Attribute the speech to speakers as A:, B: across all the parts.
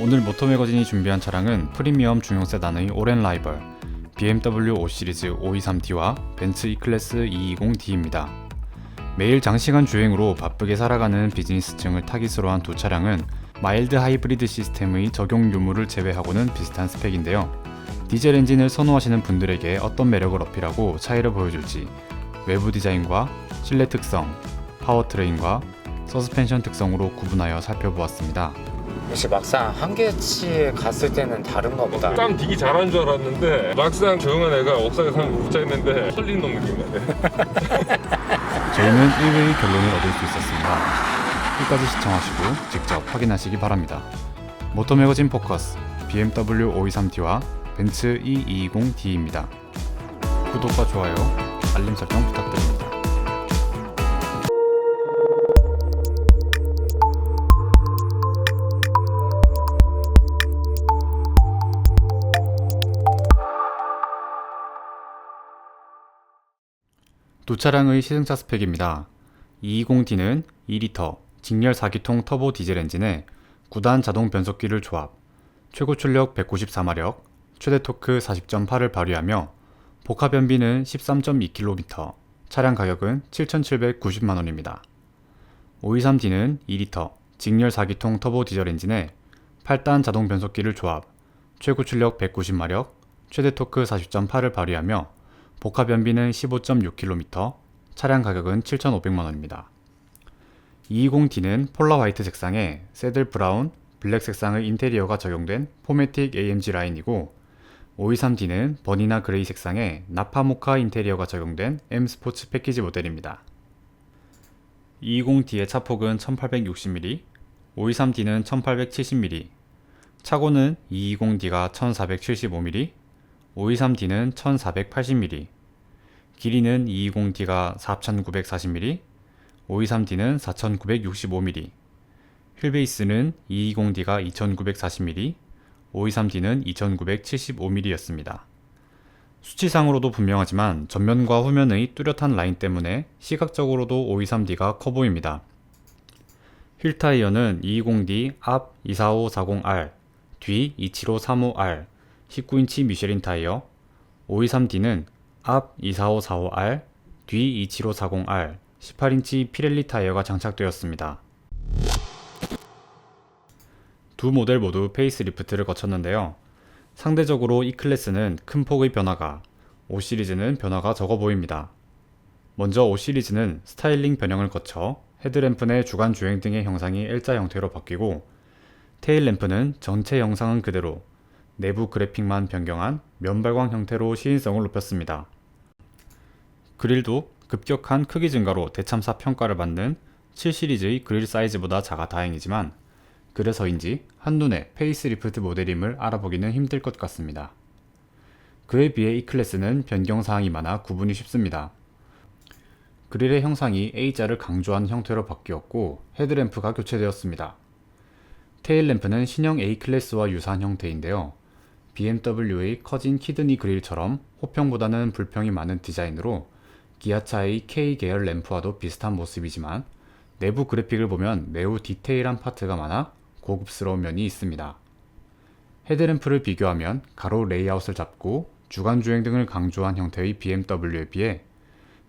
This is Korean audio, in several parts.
A: 오늘 모토매거진이 준비한 차량은 프리미엄 중형 세단의 오랜 라이벌 BMW 5 시리즈 523D와 벤츠 E클래스 220D입니다. 매일 장시간 주행으로 바쁘게 살아가는 비즈니스층을 타깃으로 한 두 차량은 마일드 하이브리드 시스템의 적용 유무를 제외하고는 비슷한 스펙인데요. 디젤 엔진을 선호하시는 분들에게 어떤 매력을 어필하고 차이를 보여줄지 외부 디자인과 실내 특성, 파워트레인과 서스펜션 특성으로 구분하여 살펴보았습니다.
B: 역시 막상 한계치에 갔을 때는 다른가 보다.
C: 땀 되게 잘하는 줄 알았는데 막상 조용한 애가 옥상에 서 붙어 있는데 설린 놈 느낌이네
A: 저희는 의외의 결론을 얻을 수 있었습니다. 끝까지 시청하시고 직접 확인하시기 바랍니다. 모터 매거진 포커스 BMW 523D와 벤츠 E E220D입니다. 구독과 좋아요, 알림 설정 부탁드립니다. 두 차량의 시승차 스펙입니다. 220D는 2리터 직렬 4기통 터보 디젤 엔진에 9단 자동 변속기를 조합, 최고 출력 194마력, 최대 토크 40.8을 발휘하며 복합 변비는 13.2km, 차량 가격은 7,790만 원입니다. 523D는 2리터 직렬 4기통 터보 디젤 엔진에 8단 자동 변속기를 조합, 최고 출력 190마력, 최대 토크 40.8을 발휘하며 복합 연비는 15.6km, 차량 가격은 7,500만 원입니다. 220D는 폴라 화이트 색상에 새들 브라운, 블랙 색상의 인테리어가 적용된 포매틱 AMG 라인이고 523D는 버니나 그레이 색상에 나파 모카 인테리어가 적용된 M 스포츠 패키지 모델입니다. 220D의 차폭은 1860mm, 523D는 1870mm, 차고는 220D가 1475mm, 523D는 1480mm, 길이는 220D가 4940mm, 523D는 4965mm, 휠베이스는 220D가 2940mm, 523D는 2975mm였습니다. 수치상으로도 분명하지만 전면과 후면의 뚜렷한 라인 때문에 시각적으로도 523D가 커 보입니다. 휠 타이어는 220D 앞 24540R, 뒤 27535R, 19인치 미쉐린 타이어, 523D는 앞 24545R, 뒤 27540R, 18인치 피렐리 타이어가 장착되었습니다. 두 모델 모두 페이스리프트를 거쳤는데요. 상대적으로 E 클래스는 큰 폭의 변화가, 5 시리즈는 변화가 적어 보입니다. 먼저 5 시리즈는 스타일링 변형을 거쳐 헤드램프 내 주간 주행 등의 형상이 L자 형태로 바뀌고 테일 램프는 전체 영상은 그대로 내부 그래픽만 변경한 면발광 형태로 시인성을 높였습니다. 그릴도 급격한 크기 증가로 대참사 평가를 받는 7 시리즈의 그릴 사이즈보다 작아 다행이지만 그래서인지 한눈에 페이스리프트 모델임을 알아보기는 힘들 것 같습니다. 그에 비해 이 클래스는 변경사항이 많아 구분이 쉽습니다. 그릴의 형상이 A자를 강조한 형태로 바뀌었고 헤드램프가 교체되었습니다. 테일 램프는 신형 A 클래스와 유사한 형태인데요. BMW의 커진 키드니 그릴처럼 호평보다는 불평이 많은 디자인으로 기아차의 K 계열 램프와도 비슷한 모습이지만 내부 그래픽을 보면 매우 디테일한 파트가 많아 고급스러운 면이 있습니다. 헤드램프를 비교하면 가로 레이아웃을 잡고 주간 주행 등을 강조한 형태의 BMW에 비해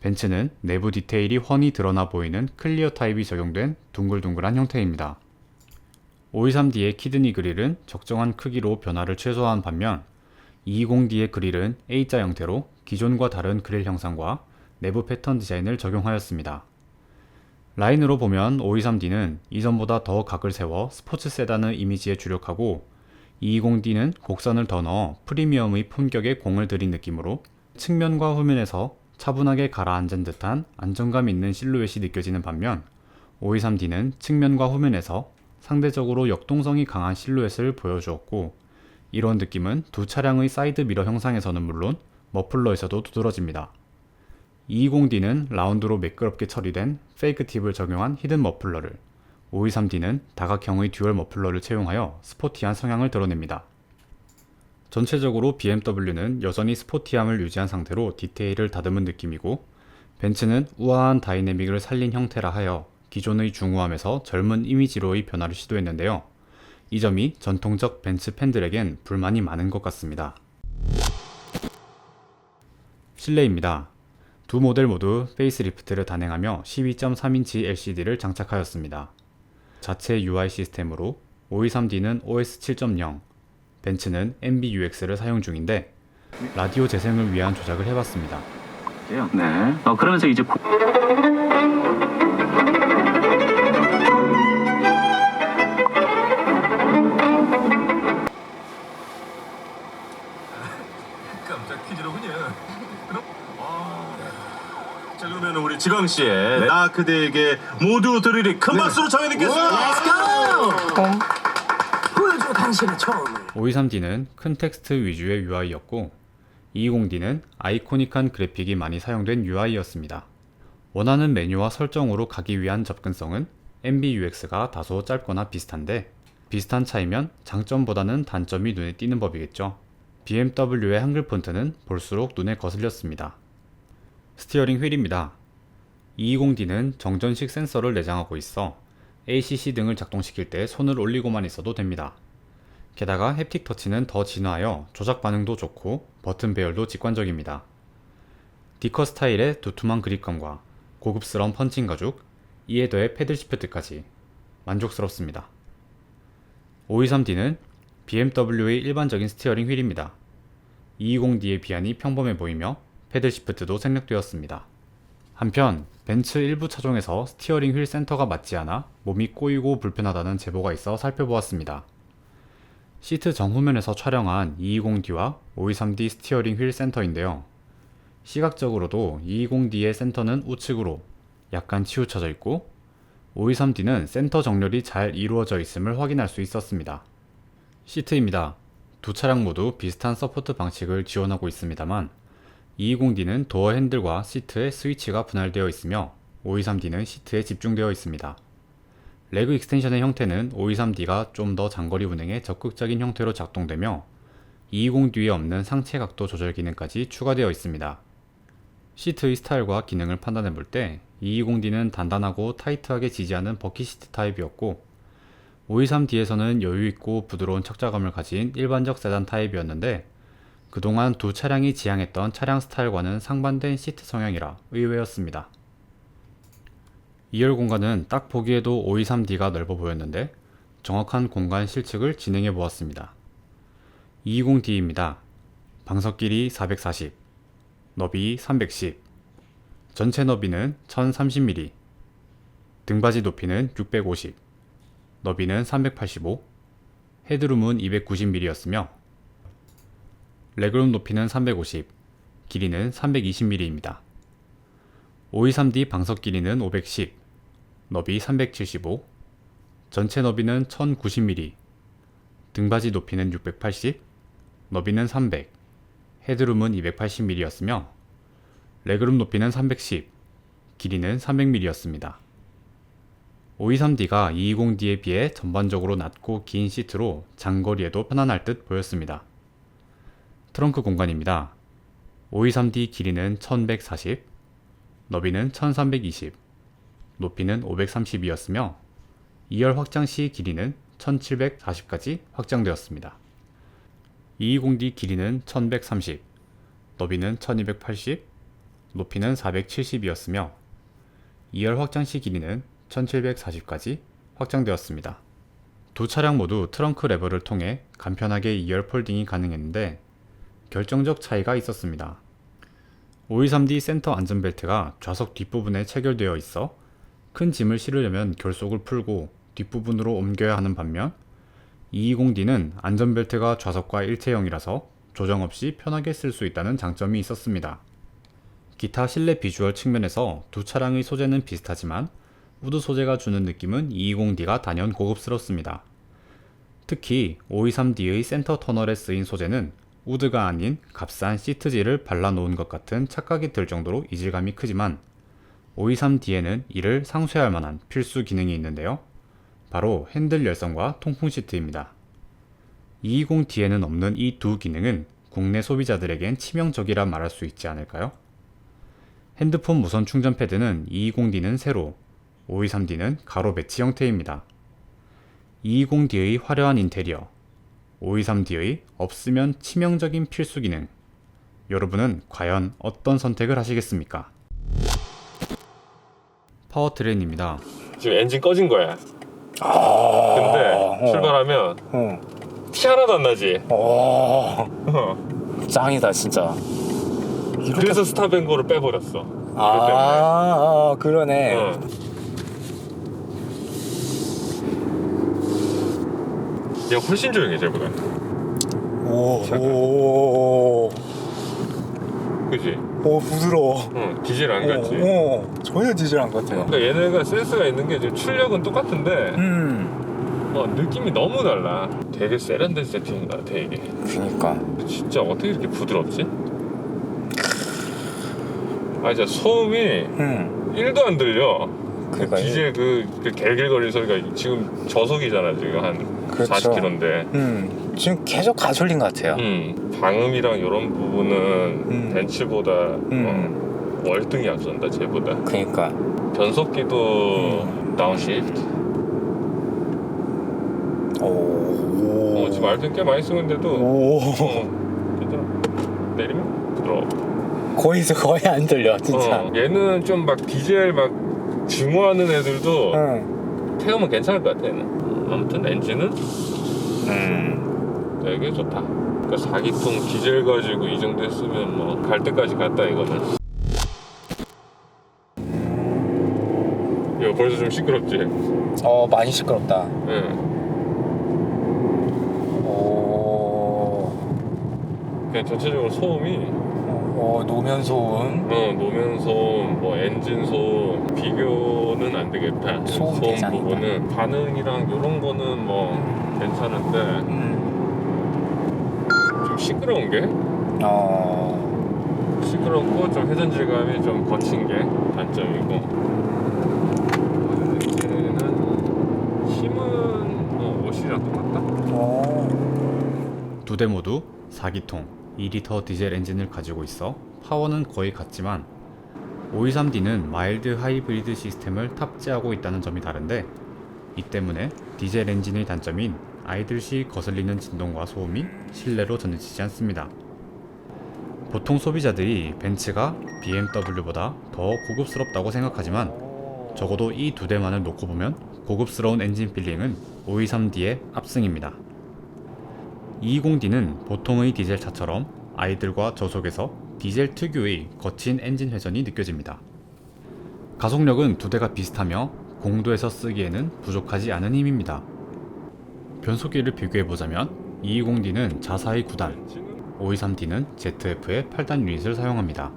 A: 벤츠는 내부 디테일이 훤히 드러나 보이는 클리어 타입이 적용된 둥글둥글한 형태입니다. 523D의 키드니 그릴은 적정한 크기로 변화를 최소화한 반면 220D의 그릴은 A자 형태로 기존과 다른 그릴 형상과 내부 패턴 디자인을 적용하였습니다. 라인으로 보면 523D는 이전보다 더 각을 세워 스포츠 세단의 이미지에 주력하고 220D는 곡선을 더 넣어 프리미엄의 품격에 공을 들인 느낌으로 측면과 후면에서 차분하게 가라앉은 듯한 안정감 있는 실루엣이 느껴지는 반면 523D는 측면과 후면에서 상대적으로 역동성이 강한 실루엣을 보여주었고 이런 느낌은 두 차량의 사이드 미러 형상에서는 물론 머플러에서도 두드러집니다. 220D는 라운드로 매끄럽게 처리된 페이크 팁을 적용한 히든 머플러를 523D는 다각형의 듀얼 머플러를 채용하여 스포티한 성향을 드러냅니다. 전체적으로 BMW는 여전히 스포티함을 유지한 상태로 디테일을 다듬은 느낌이고 벤츠는 우아한 다이내믹을 살린 형태라 하여 기존의 중후함에서 젊은 이미지로의 변화를 시도했는데요. 이 점이 전통적 벤츠 팬들에겐 불만이 많은 것 같습니다. 실내입니다. 두 모델 모두 페이스리프트를 단행하며 12.3인치 LCD를 장착하였습니다. 자체 UI 시스템으로 523D는 OS 7.0, 벤츠는 MBUX를 사용 중인데 라디오 재생을 위한 조작을 해봤습니다.
D: 네. 어, 그러면서 이제 고-
E: 지광 씨의 나 그대에게 모두 들으리 큰 박수로 청해 듣겠습니다.
F: 보여줘 당신의 처음을
A: 523D는 큰 텍스트 위주의 UI였고 220D는 아이코닉한 그래픽이 많이 사용된 UI였습니다. 원하는 메뉴와 설정으로 가기 위한 접근성은 MBUX가 다소 짧거나 비슷한데 비슷한 차이면 장점보다는 단점이 눈에 띄는 법이겠죠. BMW의 한글 폰트는 볼수록 눈에 거슬렸습니다. 스티어링 휠입니다. 220D는 정전식 센서를 내장하고 있어 ACC 등을 작동시킬 때 손을 올리고만 있어도 됩니다. 게다가 햅틱 터치는 더 진화하여 조작 반응도 좋고 버튼 배열도 직관적입니다. 디커 스타일의 두툼한 그립감과 고급스러운 펀칭 가죽, 이에 더해 패들 시프트까지 만족스럽습니다. 523D는 BMW의 일반적인 스티어링 휠입니다. 220D의 비안이 평범해 보이며 패들 시프트도 생략되었습니다. 한편 벤츠 일부 차종에서 스티어링 휠 센터가 맞지 않아 몸이 꼬이고 불편하다는 제보가 있어 살펴보았습니다. 시트 정후면에서 촬영한 220D와 523D 스티어링 휠 센터인데요. 시각적으로도 220D의 센터는 우측으로 약간 치우쳐져 있고 523D는 센터 정렬이 잘 이루어져 있음을 확인할 수 있었습니다. 시트입니다. 두 차량 모두 비슷한 서포트 방식을 지원하고 있습니다만 220D는 도어 핸들과 시트에 스위치가 분할되어 있으며 523D는 시트에 집중되어 있습니다. 레그 익스텐션의 형태는 523D가 좀 더 장거리 운행에 적극적인 형태로 작동되며 220D에 없는 상체 각도 조절 기능까지 추가되어 있습니다. 시트의 스타일과 기능을 판단해 볼 때 220D는 단단하고 타이트하게 지지하는 버킷 시트 타입이었고 523D에서는 여유있고 부드러운 착자감을 가진 일반적 세단 타입이었는데 그동안 두 차량이 지향했던 차량 스타일과는 상반된 시트 성향이라 의외였습니다. 2열 공간은 딱 보기에도 523D가 넓어 보였는데 정확한 공간 실측을 진행해 보았습니다. 220D입니다. 방석 길이 440, 너비 310, 전체 너비는 1030mm, 등받이 높이는 650, 너비는 385, 헤드룸은 290mm였으며 레그룸 높이는 350, 길이는 320mm입니다. 523D 방석 길이는 510, 너비 375, 전체 너비는 1090mm, 등받이 높이는 680, 너비는 300, 헤드룸은 280mm였으며 레그룸 높이는 310, 길이는 300mm였습니다. 523D가 220D에 비해 전반적으로 낮고 긴 시트로 장거리에도 편안할 듯 보였습니다. 트렁크 공간입니다. 523D 길이는 1140, 너비는 1320, 높이는 530이었으며 2열 확장 시 길이는 1740까지 확장되었습니다. 220D 길이는 1130, 너비는 1280, 높이는 470이었으며 2열 확장 시 길이는 1740까지 확장되었습니다. 두 차량 모두 트렁크 레버를 통해 간편하게 2열 폴딩이 가능했는데 결정적 차이가 있었습니다. 523D 센터 안전벨트가 좌석 뒷부분에 체결되어 있어 큰 짐을 실으려면 결속을 풀고 뒷부분으로 옮겨야 하는 반면 220D는 안전벨트가 좌석과 일체형이라서 조정 없이 편하게 쓸 수 있다는 장점이 있었습니다. 기타 실내 비주얼 측면에서 두 차량의 소재는 비슷하지만 우드 소재가 주는 느낌은 220D가 단연 고급스럽습니다. 특히 523D의 센터 터널에 쓰인 소재는 우드가 아닌 값싼 시트지를 발라놓은 것 같은 착각이 들 정도로 이질감이 크지만 523D에는 이를 상쇄할 만한 필수 기능이 있는데요. 바로 핸들 열선과 통풍 시트입니다. 220D에는 없는 이 두 기능은 국내 소비자들에겐 치명적이라 말할 수 있지 않을까요? 핸드폰 무선 충전 패드는 220D는 세로, 523D는 가로 배치 형태입니다. 220D의 화려한 인테리어, 523D의 없으면 치명적인 필수 기능. 여러분은 과연 어떤 선택을 하시겠습니까? 파워트레인입니다.
C: 지금 엔진 꺼진 거야. 근데 출발하면
B: 어.
C: 티 하나도 안 나지.
B: 오,
C: 어.
B: 짱이다 진짜.
C: 그래서 스타뱅고를 빼버렸어.
B: 아, 아 그러네.
C: 어. 얘 훨씬 조용해 쟤보다.
B: 오, 오,
C: 그지?
B: 오 부드러워.
C: 응, 디젤 안 같지?
B: 오, 오, 전혀 디젤 안 같아요.
C: 그러니까 얘네가 센스가 있는 게 출력은 똑같은데
B: 음,
C: 어, 느낌이 너무 달라. 되게 세련된 세팅인 것 같아 이게.
B: 그니까.
C: 진짜 어떻게 이렇게 부드럽지? 아 진짜 소음이
B: 음,
C: 1도 안 들려. 그
B: 그러니까
C: 디젤 그, 그 갤갤거리는 소리가 지금 저속이잖아 지금 한
B: 그렇죠.
C: 40km인데.
B: 음, 지금 계속 가솔린 것 같아요.
C: 음, 방음이랑 이런 부분은
B: 음.
C: 벤츠보다
B: 음.
C: 어, 월등히 앞선다 쟤보다.
B: 그니까.
C: 변속기도
B: 음.
C: 다운시프트.
B: 오,
C: 어, 지금 알튼 꽤 많이 쓰는데도
B: 오,
C: 어, 괜찮아. 내리면 부드러워.
B: 거의 거의 안 들려 진짜.
C: 어, 얘는 좀 막 디젤 막 증오하는 애들도
B: 응.
C: 태우면 괜찮을 것 같아 얘는. 아무튼 엔진은
B: 음.
C: 되게 좋다. 그러니까 4기통 디젤 가지고 이 정도 했으면 뭐 갈 때까지 갔다 이거는. 이거 벌써 좀 시끄럽지?
B: 어 많이 시끄럽다.
C: 예.
B: 오,
C: 그냥 전체적으로 소음이
B: 어 노면 소음.
C: 어, 노면 소음, 뭐 엔진 소음 비교는 안 되겠다.
B: 소음 대장이다.
C: 부분은 반응이랑 이런 거는 뭐 괜찮은데
B: 음.
C: 좀 시끄러운 게
B: 어.
C: 시끄럽고 좀 회전 질감이 좀 거친 게 단점이고 엔진은 힘은 뭐 옷이랑 똑같다.
B: 어.
A: 두 대 모두 4기통 2리터 디젤 엔진을 가지고 있어 파워는 거의 같지만 523D는 마일드 하이브리드 시스템을 탑재하고 있다는 점이 다른데 이 때문에 디젤 엔진의 단점인 아이들 시 거슬리는 진동과 소음이 실내로 전해지지 않습니다. 보통 소비자들이 벤츠가 BMW보다 더 고급스럽다고 생각하지만 적어도 이 두 대만을 놓고 보면 고급스러운 엔진 필링은 523D의 압승입니다. 220D는 보통의 디젤 차처럼 아이들과 저속에서 디젤 특유의 거친 엔진 회전이 느껴집니다. 가속력은 두 대가 비슷하며 공도에서 쓰기에는 부족하지 않은 힘입니다. 변속기를 비교해보자면 220D는 자사의 9단, 523D는 ZF의 8단 유닛을 사용합니다.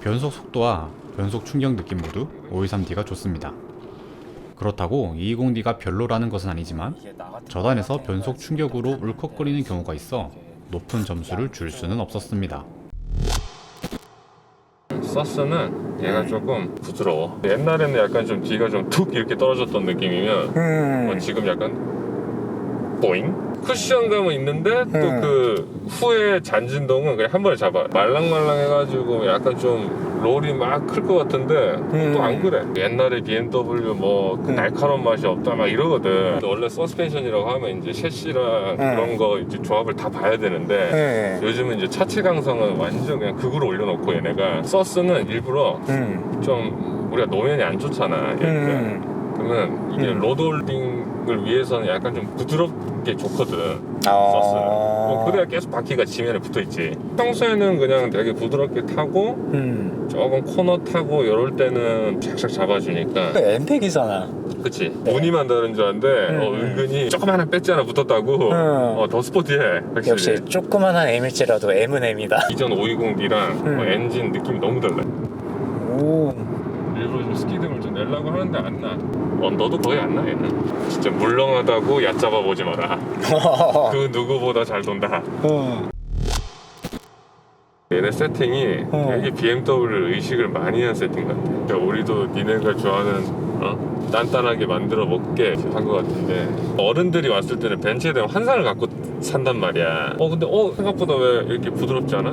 A: 변속 속도와 변속 충격 느낌 모두 523D가 좋습니다. 그렇다고 220D가 별로라는 것은 아니지만 저단에서 변속 충격으로 울컥거리는 경우가 있어 높은 점수를 줄 수는 없었습니다.
C: 서스는 얘가 조금 부드러워. 옛날에는 약간 좀 뒤가 좀 툭 이렇게 떨어졌던 느낌이면
B: 음.
C: 어, 지금 약간 보잉? 쿠션감은 있는데 또
B: 음.
C: 그 후에 잔진동은 그냥 한 번에 잡아. 말랑말랑 해가지고 약간 좀 롤이 막 클 것 같은데
B: 음.
C: 또 안 그래. 옛날에 BMW 뭐그
B: 음.
C: 날카로운 맛이 없다 막 이러거든. 원래 서스펜션이라고 하면 이제 셰시랑 그런 거 이제 조합을 다 봐야 되는데
B: 네.
C: 요즘은 이제 차체 강성은 완전 그냥 극으로 올려놓고 얘네가 서스는 일부러
B: 음.
C: 좀 우리가 노면이 안 좋잖아. 얘네가.
B: 음.
C: 그러면 이게
B: 음.
C: 로드홀딩 을 위해서는 약간 좀 부드럽게 좋거든
B: 아.
C: 서스는 어, 그래야 계속 바퀴가 지면에 붙어있지 평소에는 그냥 되게 부드럽게 타고
B: 음.
C: 조금 코너 타고 이럴 때는 착착 잡아주니까
B: 그 엠팩이잖아.
C: 그치 무늬만 다른 줄 알았는데 어,
B: 음.
C: 은근히 조그마한 배지 하나 붙었다고
B: 음.
C: 어, 더 스포티해 확실히
B: 역시 조그만한 M일지라도 M은 M이다.
C: 이전 520D랑
B: 음.
C: 엔진 느낌이 너무 달라
B: 오.
C: 일부러 좀 스키드를 좀 내려고 하는데 안 나 언더도 거의 안 나 얘는 진짜 물렁하다고 얕잡아 보지 마라 그 누구보다 잘 돈다.
B: 어.
C: 얘네 세팅이
B: 어.
C: 되게 BMW 의식을 많이 한 세팅 같아. 그러니까 우리도 니네가 좋아하는 어? 단단하게 만들어 먹게 한 것 같은데 어른들이 왔을 때는 벤츠에 대한 환상을 갖고 산단 말이야. 어 근데 어 생각보다 왜 이렇게 부드럽지 않아?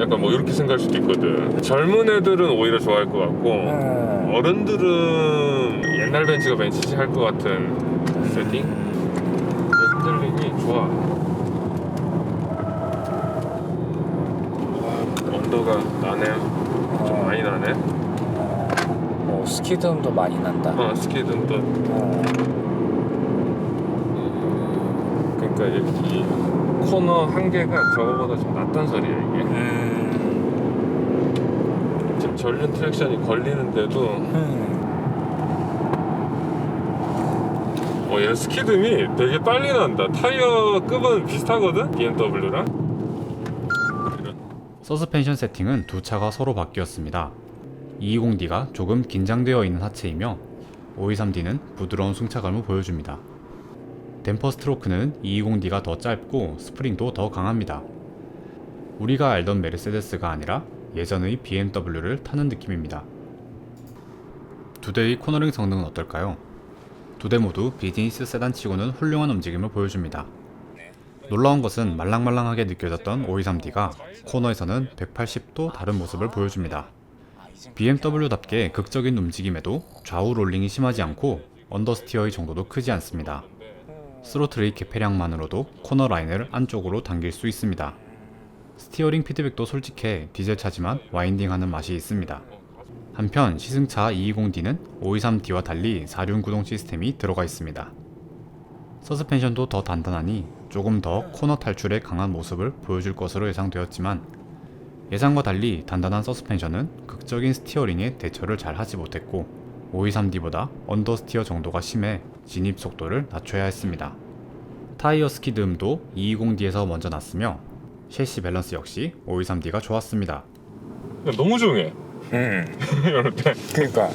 C: 약간 뭐 이렇게 생각할 수도 있거든. 젊은 애들은 오히려 좋아할 것 같고
B: 음.
C: 어른들은 옛날 벤츠가 벤츠지 할 것 같은 세팅? 핸들링이 좋아. 언더가 나네요 좀 많이 나네.
B: 어, 스키드음도 많이 난다.
C: 어 스키드도
B: 어,
C: 그러니까 이, 이 코너 한 개가 저거보다 좀 낫단 소리야 이게.
B: 음,
C: 지금 전륜 트랙션이 걸리는데도
B: 음.
C: 어, 얘 스키듬이 되게 빨리 난다. 타이어 급은 비슷하거든? BMW랑?
A: 서스펜션 세팅은 두 차가 서로 바뀌었습니다. 220D가 조금 긴장되어 있는 하체이며 523D는 부드러운 승차감을 보여줍니다. 댐퍼 스트로크는 220D가 더 짧고 스프링도 더 강합니다. 우리가 알던 메르세데스가 아니라 예전의 BMW를 타는 느낌입니다. 두 대의 코너링 성능은 어떨까요? 두 대 모두 비즈니스 세단치고는 훌륭한 움직임을 보여줍니다. 놀라운 것은 말랑말랑하게 느껴졌던 523D가 코너에서는 180도 다른 모습을 보여줍니다. BMW답게 극적인 움직임에도 좌우 롤링이 심하지 않고 언더스티어의 정도도 크지 않습니다. 스로틀의 개폐량만으로도 코너 라인을 안쪽으로 당길 수 있습니다. 스티어링 피드백도 솔직해 디젤차지만 와인딩하는 맛이 있습니다. 한편 시승차 220D는 523D와 달리 4륜 구동 시스템이 들어가 있습니다. 서스펜션도 더 단단하니 조금 더 코너 탈출에 강한 모습을 보여줄 것으로 예상되었지만 예상과 달리 단단한 서스펜션은 극적인 스티어링에 대처를 잘 하지 못했고 523D보다 언더스티어 정도가 심해 진입 속도를 낮춰야 했습니다. 타이어 스키드음도 220D에서 먼저 났으며 셰시 밸런스 역시 523D가 좋았습니다.
C: 야, 너무 조용해.
B: 음.
C: 이럴 때.
B: 그러니까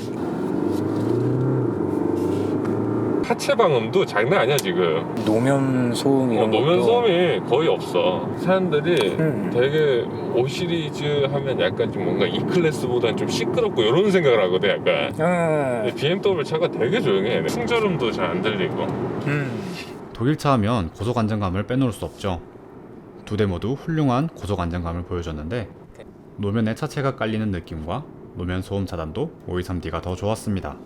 C: 하체 방음도 장난 아니야, 지금.
B: 노면 소음
C: 어,
B: 이런
C: 노면
B: 것도
C: 소음이 거의 없어. 사람들이
B: 음.
C: 되게 5 시리즈 하면 약간 좀 뭔가 E 클래스보다는 좀 시끄럽고 이런 생각을 하거든, 약간.
B: 음.
C: 근데 BMW 차가 되게 조용해. 충전음도 잘 안 들리고.
B: 음.
A: 독일차 하면 고속 안정감을 빼놓을 수 없죠. 두 대 모두 훌륭한 고속 안정감을 보여줬는데 노면에 차체가 깔리는 느낌과 노면 소음 차단도 523D가 더 좋았습니다.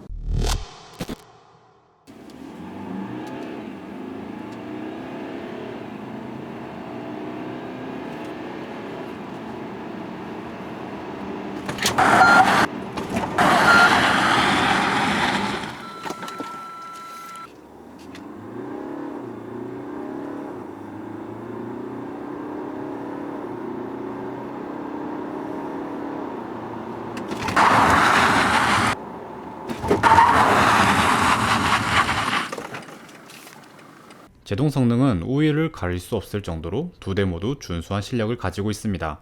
A: 제동 성능은 우위를 가릴 수 없을 정도로 두 대 모두 준수한 실력을 가지고 있습니다.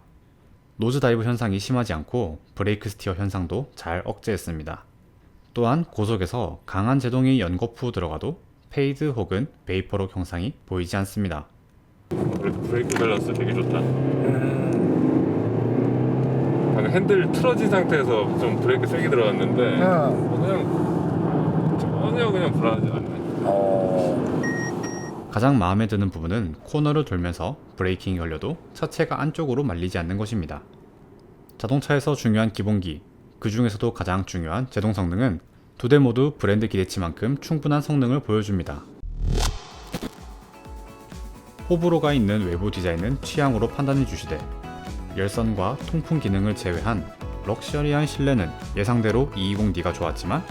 A: 노즈 다이브 현상이 심하지 않고 브레이크 스티어 현상도 잘 억제했습니다. 또한 고속에서 강한 제동이 연거푸 들어가도 페이드 혹은 베이퍼록 형상이 보이지 않습니다.
C: 그래도 브레이크 밸런스 되게 좋다.
B: 음.
C: 방금 핸들 틀어진 상태에서 좀 브레이크 세게 들어갔는데
B: 어.
C: 어, 그냥 전혀 그냥 불안하지 않네.
B: 어.
A: 가장 마음에 드는 부분은 코너를 돌면서 브레이킹이 걸려도 차체가 안쪽으로 말리지 않는 것입니다. 자동차에서 중요한 기본기, 그 중에서도 가장 중요한 제동 성능은 두 대 모두 브랜드 기대치만큼 충분한 성능을 보여줍니다. 호불호가 있는 외부 디자인은 취향으로 판단해 주시되 열선과 통풍 기능을 제외한 럭셔리한 실내는 예상대로 220D가 좋았지만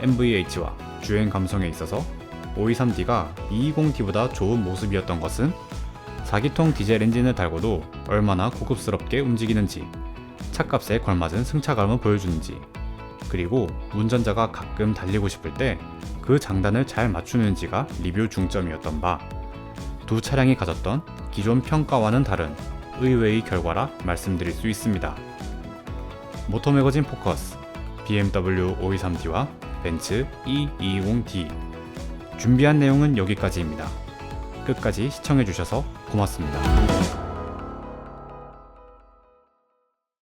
A: MVH와 주행 감성에 있어서 523D가 220D보다 좋은 모습이었던 것은 4기통 디젤 엔진을 달고도 얼마나 고급스럽게 움직이는지, 차값에 걸맞은 승차감을 보여주는지, 그리고 운전자가 가끔 달리고 싶을 때 그 장단을 잘 맞추는지가 리뷰 중점이었던 바, 두 차량이 가졌던 기존 평가와는 다른 의외의 결과라 말씀드릴 수 있습니다. 모터 매거진 포커스, BMW 523D와 벤츠 E220D 준비한 내용은 여기까지입니다. 끝까지 시청해주셔서 고맙습니다.